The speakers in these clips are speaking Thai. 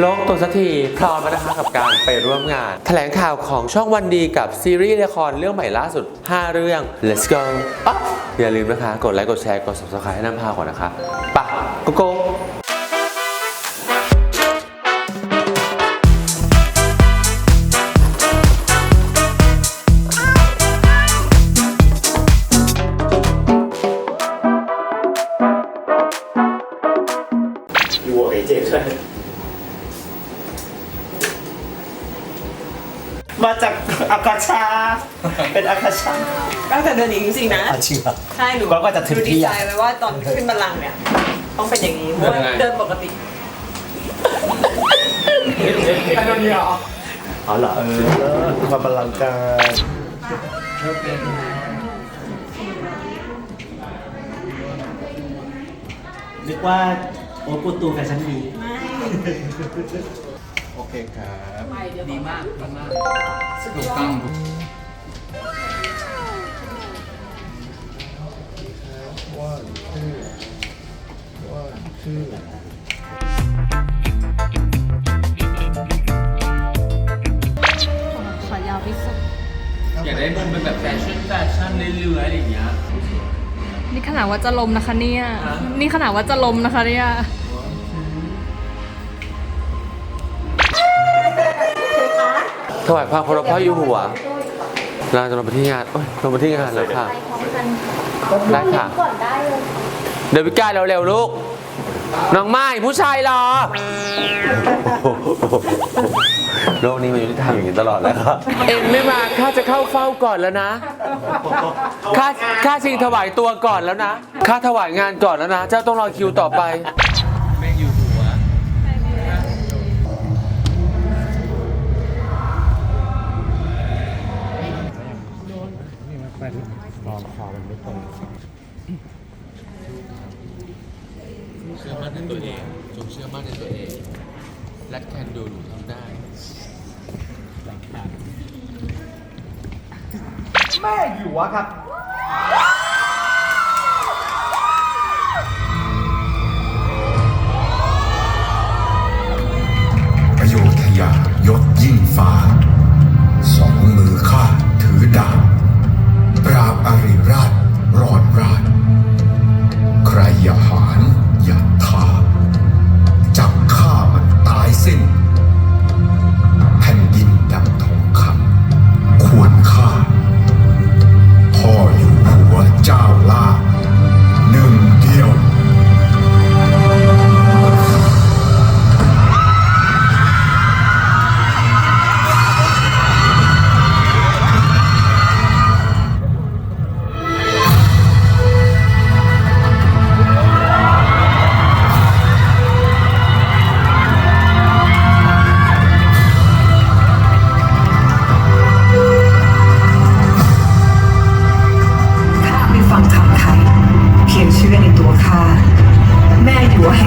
โลกตัวสักทีพร้อมแล้วนะคะกับการไปร่วมงาน แถลงข่าวของช่องวันดีกับซีรีส์ละครเรื่องใหม่ล่าสุด 5 เรื่อง let's go อ๊ะอย่าลืมนะคะ กดไลค์กดแชร์กด subscribe ให้น้ำพาก่อนนะคะปะโกโก้ เดินหญิงจริงๆนะอาชิวะใช่หนูกว่าจะถึงดูที่ดีใจอะไว้ว่าตอนขึ้นบัลลังก์เนี่ยต้องเป็นอย่างนี้เพราะว่ายังไงเดินปกติอ๋อเหรอเออความบาลังการนึกว่าโอ้ปูตูแฟชั่นวีโอเคครับ ดีมากดีมากถูกต้อง ขอยาวที่สุดอยากได้มุมเป็นแบบแฟชั่นแฟชั่นเรื่อยๆอะไรอย่างเงี้ย นี่ขนาดว่าจะลมนะคะเนี่ยนี่ขนาดว่าจะลมนะคะเนี่ย ถวายพระเคารพพระอยู่หัวเราจะลงไปที่งานโอ้ยลงไปที่งานแล้วค่ะ ได้ค่ะเดี๋ยววิกาเร็วๆลูก น้องไม้ผู้ชายรอ โลกนี้มันอยู่ที่ทำอย่างนี้ตลอดเลยครับ เอ็งไม่มาข้าจะเข้าเฝ้าก่อนแล้วนะ ข้าข้าชิงถวายตัวก่อนแล้วนะ ข้าถวายงานก่อนแล้วนะ เจ้าต้องรอคิวต่อไป ตัวเองจงเชื่อมั่นในตัวเองและแคนดูหนูทำได้แม่อยู่วะครับ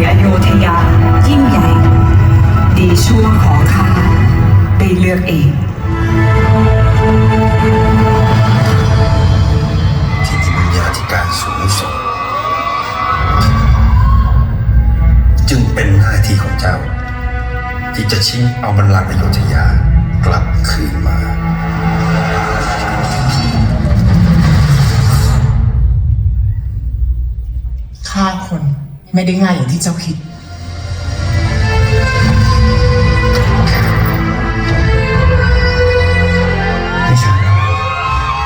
ม่หลวงแห่งอโยธยายิ่งใหญ่ ดีชั่วของข้าได้เลือกเองที่มีบุญญาธิการสูงส่งจึงเป็นหน้าที่ของเจ้า ที่จะชิงเอาบัลลังก์อโยธยากลับคืนมาฆ่าคน ไม่ได้ง่ายอย่างที่เจ้าคิด ไม่ใช่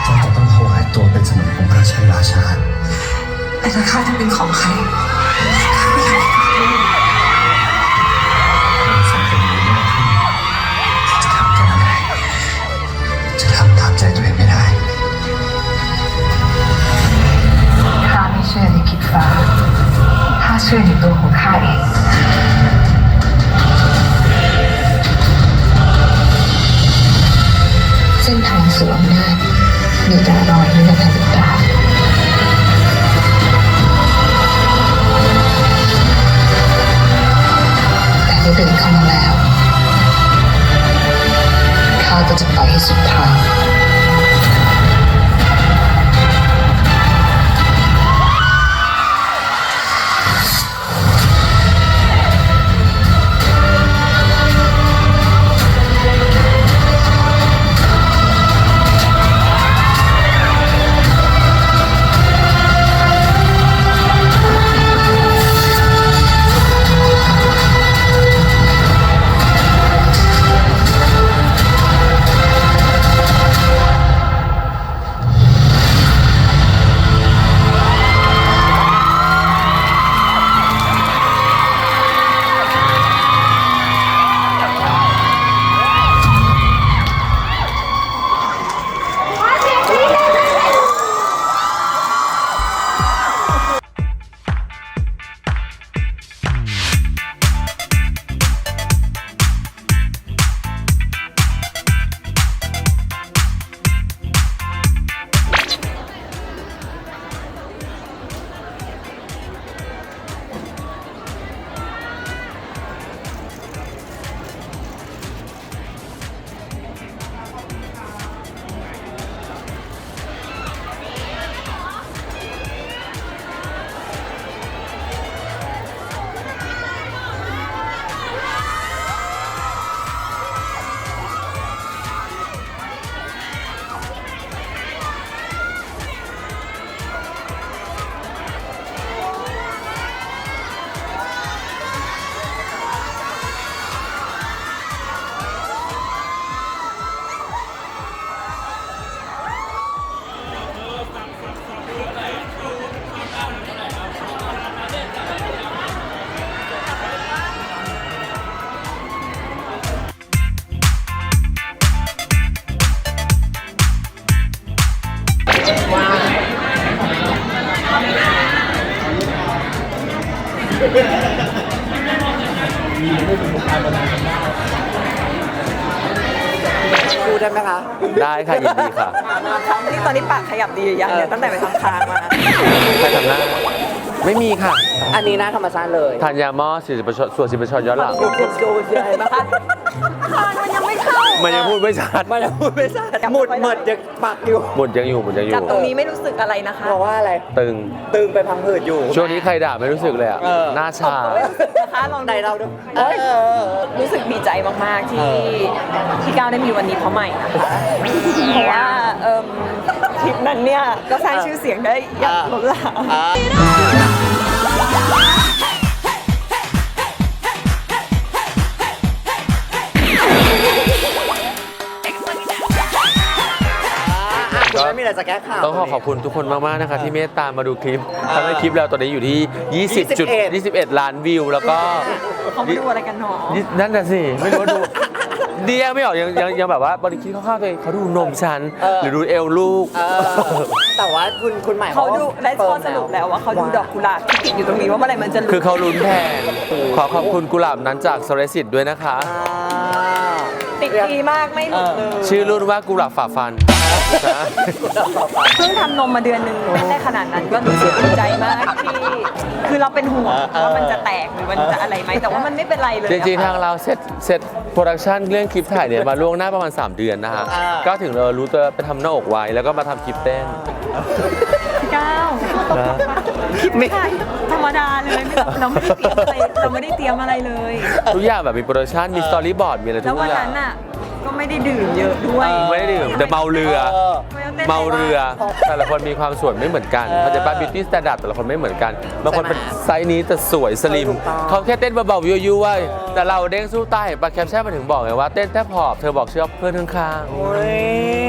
เจ้าจะต้องถวายตัวเป็นสมุนของพระราชราชา แต่ถ้าข้าจะเป็นของใคร ชื่อในตัวของข้าเองเส้นทางสู่อำนาจมีแต่รอยเลือดและน้ำตาแต่ได้เดินเข้ามาแล้วข้าก็จะไปให้สุดทาง พูดได้ไหมคะได้ค่ะยินดีค่ะ ครั้งที่ตอนนี้ปากขยับดีอย่างเนี่ยตั้งแต่ไปทำคางมา ไปทำหน้า ไม่มีค่ะ อันนี้หน้าธรรมชาติเลยทานยาหม้อสี่สิบส่วนสิบชย้อนหลังดูดูดูเห็นไหมคะคางมันยังไม่เข้า มันยังพูดไม่ชัดมันจะพูดไม่ชัดหมุดหมดยังปักอยู่ หมุดยังอยู่หมุดยังอจับยู่ ตรงนี้ไม่รู้สึกอะไรนะคะเพราะว่าอะไร ตึง ตึงไปพังผืดอยู่ ช่วงนี้ใครด่าไม่รู้สึกเลยอะ เออ หน้าชา ไม่รู้สึกนะคะลองไหนดูเราดูเออ รู้สึกดีใจมาก ๆ ที่ที่ก้าวได้มีวันนี้เพราะใหม่นะคะเพราะว่าเอิ่มคลิปนั้นเนี่ย ก็สร้างชื่อเสียงได้อย่างล้นหลามคุณไม่ อะไรจะแก้ข่าว ต้องขอขอบคุณทุกคนมากๆนะคะที่เมตตามมาดูคลิปทำให้คลิปเราตอนนี้อยู่ที่ 20จุด21 21ล้านวิว แล้วก็เขาไม่ดูอะไรกันหนอนี่นั่นน่ะสิไม่รู้ว่าดูดียังไม่ออกยังยังยังแบบว่าบริคิดคร่าวๆตัวเองเขาดูนมฉันหรือดูเอวลูกเออแต่ว่าคุณคุณใหม่เขาดูและข้อสรุปแล้วว่าเขาดูดอกกุหลาบที่ติดอยู่ตรงนี้ว่าเมื่อไหร่มันจะหลุดคือเขาลุ้นแทนขอขอบคุณกุหลาบนั้นจากสเรสิตด้วยนะคะอ่าติดดีมากไม่หลุดเลยชื่อรุ่นว่ากุหลาบฝ่าฟันนะเพิ่งทำนมมาเดือนหนึ่งไม่ได้ขนาดนั้นก็รู้สึกดีใจมากที่คือเราเป็นห่วงว่ามันจะแตกหรือมันจะอะไรไหมแต่ว่ามันไม่เป็นไรเลยจริงอะๆทางเราเสร็จเสร็จโปรดักชันเรื่องคลิปถ่ายเนี่ยมาล่วงหน้าประมาณ 3 เดือนนะฮะก็ถึงเรารู้ตัวไปทำหน้าอกไว้แล้วก็มาทำคลิปเต้นพี่ก้าวนะไม่ใช่ธรรมดาเลยไม่เราไม่ได้เตรียมอะไรเราไม่ได้เตรียมอะไรเลยทุกอย่างแบบมีโปรดักชันมีสตอรี่บอร์ดมีอะไรแล้ทุวกวันอย่างนั้นน่ะก็ไม่ได้ดื่มเยอะด้วยไม่ได้ดื่มแต่เมาเรือ เออไม่ต้องต้นเมาเรือแต่ละคนมีความสวยไม่เหมือนกันเออเขาใจะป้าบิวตี้สแตนดาร์ดแต่ละคนไม่เหมือนกันบางคนใช่ไหมเป็นไซส์นี้แต่สวยสลิมเออถูกต้อง เขาแค่เต้นเบาๆยั่วๆเว้ยแต่เราเด้งสู้ใต้เห็นปะแคปชั่นมาถึงบอกไงว่าเต้นแทบหอบเธอบอกเชื่อเพื่อนข้างโอ้ย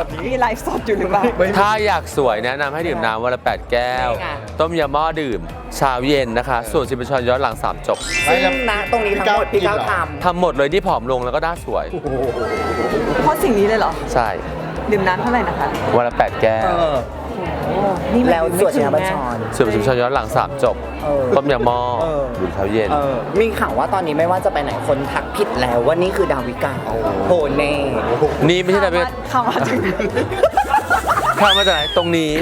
แบบนี้มีไลฟ์สดอยู่หรือเปล่าๆถ้าอยากสวยแนะนำให้ดื่มน้ำวันละ 8 แก้วนี่ไงต้มยาหม้อดื่มเช้าเย็นนะคะ ส่วนซิมชอนย้อนหลัง 3 จบซึ่งนะตรงนี้ทั้งหมดพี่ก้าวททำหมดเลยที่ผอมลงแล้วก็หน้าสวย เพราะสิ่งนี้เลยเหรอ ใช่ ดื่มน้ำเท่าไหร่นะคะ วันละ 8 แก้ำเอวอ นี่มันแล้วส่วนชนะบัญชรส่วนซิมชอนย้อนหลัง3จบเออต้มยาหม้อเออดื่มเช้าเย็น เออมีข่าวว่าตอนนี้ไม่ว่าจะไปไหนคนทักผิดแล้วว่านี่คือดาวิกาโหเน่ นี่ไม่ใช่แต่เป็นเข้ามาถึงข้ามมาจากไหนตรงนี้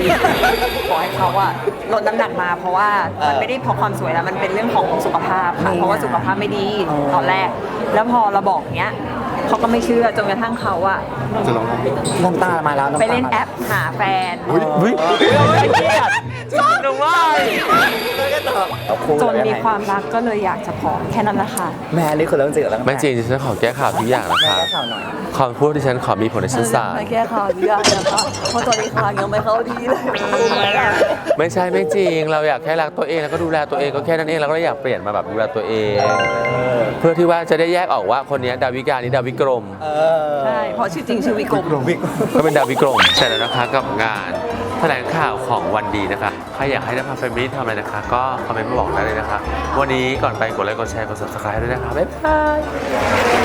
ขอให้เขาอะลดน้ำหนักมาเพราะว่ามันไม่ได้เพราะความสวยแล้วมันเป็นเรื่องของสุขภาพค่ะ เพราะว่าสุขภาพไม่ดีตอนแรก แล้วพอเราบอกเนี้ย เขาก็ไม่เชื่อจนกระทั่งเขาอะน้ำตามาแล้วน้ำไปตาเล่นมาแอปหาแฟนวิเครียดหนูว่าจนมีความรักก็เลยอยากจะผอมแค่นั้นแหละค่ะแม่นี่คือเรื่องจริงแล้วไม่จริงดิฉันขอแก้ข่าวทุกอย่างนะแม่คะแก้ข่าวหน่อยคำพูดที่ฉันขอมีผลในชั้นศาลไม่แก้ข่าวทุกอย่างนะคะเพราะตอนนี้ข่าวยังไม่เข้าดีเลยไม่ใช่ไม่จริง เราอยากแค่รักตัวเองแล้วก็ดูแลตัวเองก็แค่นั้นเองเราก็เลยอยากเปลี่ยนมาแบบดูแลตัวเอง เพื่อที่ว่าจะได้แยกออกว่าคนนี้ดาวิกานี้ดาวิกรมเออใช่เพราะชื่อจริงชื่อวิกรมก็เป็นดาวิกรมเสร็จแล้วนะคะกับงานแถลงข่าวของวันดีนะคะใครอยากให้นภาแฟมิลี่ทำอะไรนะคะ ก็คอมเมนต์มาบอกได้เลยนะคะ วันนี้ก่อนไปกดไลค์กดแชร์กด subscribe ด้วยนะคะบ๊ายบาย